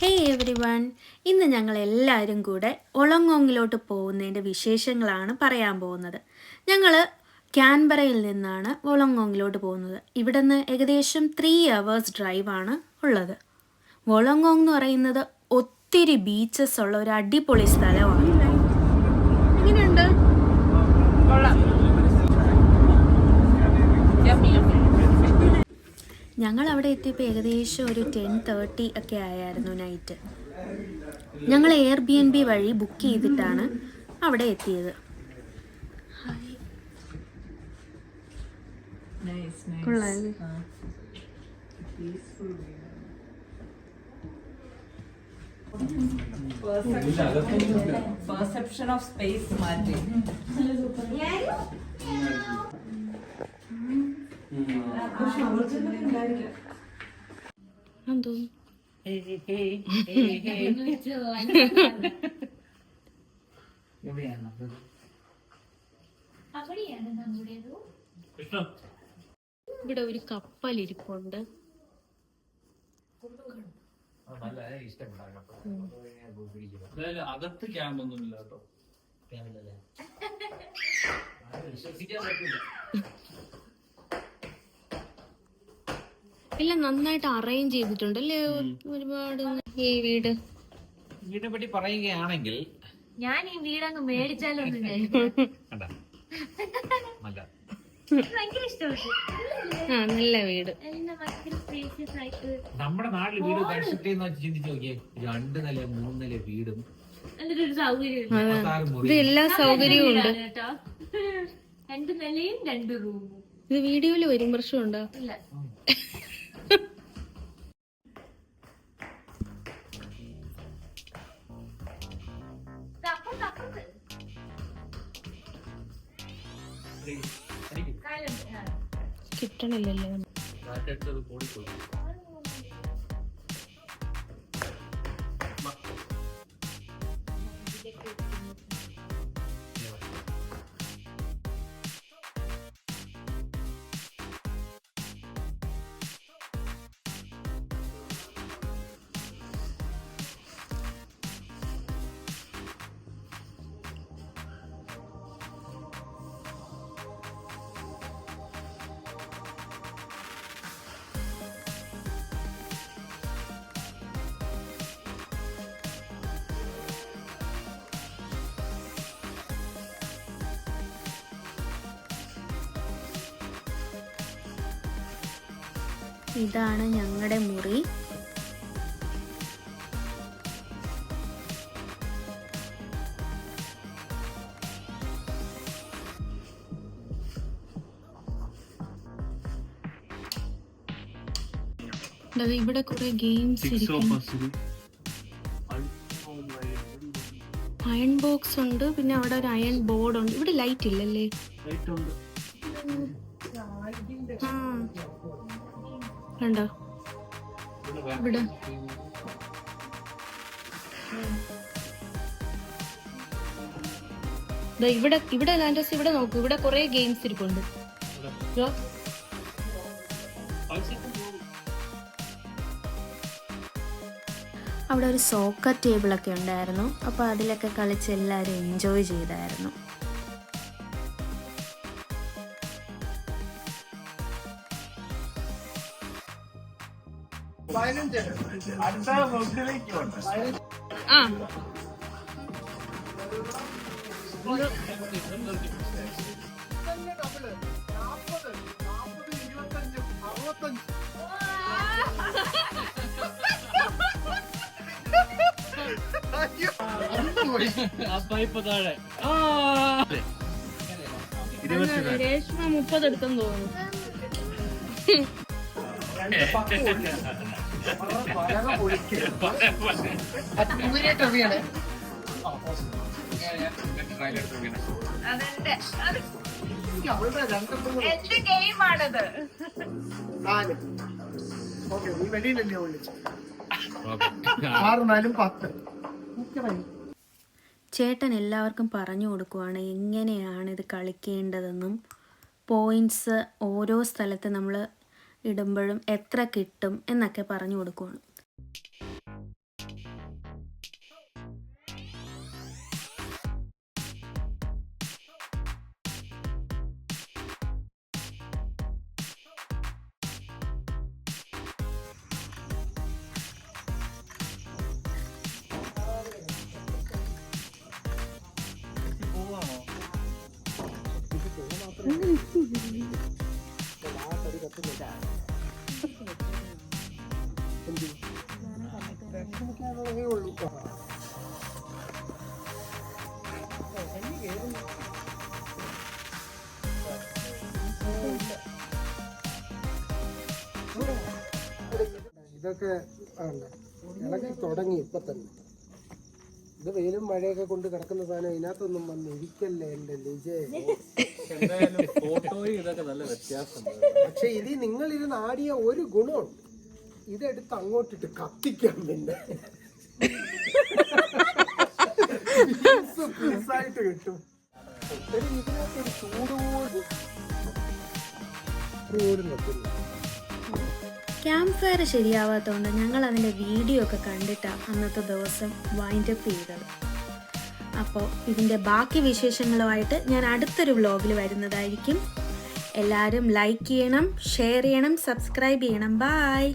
Hey every one ഇന്ന് ഞങ്ങൾ എല്ലാവരും കൂടെ ഒളങ്ങോങ്ങിലോട്ട് പോകുന്നതിന്റെ വിശേഷങ്ങളാണ് പറയാൻ പോകുന്നത്. ഞങ്ങൾ ക്യാൻബറയിൽ നിന്നാണ് ഒളങ്ങോങ്ങിലോട്ട് പോകുന്നത്. ഇവിടെ നിന്ന് ഏകദേശം ത്രീ അവേഴ്സ് ഡ്രൈവാണ് ഉള്ളത്. വൊളങ്ങോങ് എന്ന് പറയുന്നത് ഒത്തിരി ബീച്ചസ് ഉള്ള ഒരു അടിപൊളി സ്ഥലമാണ്. ഞങ്ങൾ അവിടെ എത്തിയപ്പോൾ ഏകദേശം ഒരു ടെൻ തേർട്ടി ഒക്കെ ആയായിരുന്നു നൈറ്റ് ഞങ്ങൾ എയർ ബി എൻ ബി വഴി ബുക്ക് ചെയ്തിട്ടാണ് അവിടെ എത്തിയത്. പെർസെപ്ഷൻ ഓഫ് സ്പേസ് മാറ്റി. ഇവിടെ ഒരു കപ്പൽ ഇരിപ്പുണ്ട് അകത്ത് ക്യാമ്പൊന്നുമില്ല കേട്ടോ എല്ലാം നന്നായിട്ട് അറേഞ്ച് ചെയ്തിട്ടുണ്ട്. അല്ലേ? ഒരുപാട് ഈ വീട്. വീടിനെ പറ്റി പറയുകയാണെങ്കിൽ ഞാൻ ഈ വീടങ്ങ് മേടിച്ചാലൊന്നും ഞാൻ കണ്ട? നല്ല. ഭയങ്കര ഇഷ്ടപ്പെട്ടു ആ നല്ല വീട്. എല്ലാം ഭയങ്കര സ്പേഷ്യസ് ആയിട്ട്. നമ്മുടെ നാട്ടിൽ വീട് ചെയ്യുന്ന ചിന്തിച്ച് നോക്കിയേ രണ്ട് നില മൂന്ന് നില വീടും സൗകര്യം ഇത് എല്ലാ സൗകര്യവും ഉണ്ട്. കേട്ടോ. രണ്ട് നിലയും രണ്ട് റൂമും. ഇത് വീഡിയോയിൽ വരും പ്രശ്നമുണ്ടോ ഇല്ല. കിട്ടണില്ലല്ലേ. ഇതാണ് ഞങ്ങളുടെ മുറി. ദാ ഇവിടെ കുറെ ഗെയിംസ് ഇരിക്കുന്നു. അയൺ ബോക്സ് ഉണ്ട് പിന്നെ അവിടെ ഒരു അയൺ ബോർഡ് ഉണ്ട്. ഇവിടെ ലൈറ്റ് ഇല്ലല്ലേ? ആ. കണ്ടോ? ഇവിടെ. ഇവിടെ ഇവിടെ ലാൻഡസ് ഇവിടെ നോക്കൂ. ഇവിടെ കുറെ ഗെയിംസ് ഇരിപ്പുണ്ട്. അവിടെ ഒരു സോക്കർ ടേബിളൊക്കെ ഉണ്ടായിരുന്നു. അപ്പോൾ അതിലൊക്കെ കളിച്ച് എല്ലാവരും എൻജോയ് ചെയ്തായിരുന്നു. ആ. ഇപ്പൊ താഴെ രേഷ്മ മുപ്പത് എടുത്തെന്ന് തോന്നുന്നു. എന്റെ ഗെയിമാണത്? നാല്. ഓക്കെ നീ വെളിയിലല്ലേ വിളിച്ചു ആറ് നാലും പത്ത് ചേട്ടൻ എല്ലാവർക്കും പറഞ്ഞു കൊടുക്കുവാണ് എങ്ങനെയാണ് ഇത് കളിക്കേണ്ടതെന്നും പോയിന്റ്സ് ഓരോ സ്ഥലത്ത് നമ്മൾ ഇടുമ്പോഴും എത്ര കിട്ടും എന്നൊക്കെ പറഞ്ഞു കൊടുക്കുകയാണ് Mm-hmm. ഉള്ളൂ. ഇതൊക്കെ ഇളക്കി തുടങ്ങി ഇപ്പൊ തന്നെ ഇത് വെയിലും മഴയൊക്കെ കൊണ്ട് കിടക്കുന്ന സാധനം ഇതിനകത്തൊന്നും വന്ന് ഇരിക്കല്ലേ എന്റെ ലിജേ ഫോട്ടോയും ഇതൊക്കെ നല്ല വ്യത്യാസമുണ്ട്. പക്ഷെ ഇത് നിങ്ങൾ ഇരുന്ന് ആടിയ ഒരു ഗുണമുണ്ട് ഇതെടുത്ത് അങ്ങോട്ടിട്ട് കത്തിക്കാം പിന്നെ പീസ് പീസായിട്ട് കിട്ടും. ഒരു ഇതിനകത്ത് ഒരു ചൂട് പോലും പോലും നിൽക്കുന്നു. ക്യാമ്പ് ഫയർ ശരിയാവാത്തതുകൊണ്ട് ഞങ്ങൾ അതിന്റെ വീഡിയോ ഒക്കെ കണ്ടിട്ടാണ് അന്നത്തെ ദിവസം വൈൻഡപ്പ് ചെയ്തത്. അപ്പോൾ ഇതിന്റെ ബാക്കി വിശേഷങ്ങളുമായിട്ട് ഞാൻ അടുത്തൊരു വ്ലോഗിൽ വരുന്നതായിരിക്കും. എല്ലാവരും ലൈക്ക് ചെയ്യണം ഷെയർ ചെയ്യണം സബ്സ്ക്രൈബ് ചെയ്യണം. ബായ്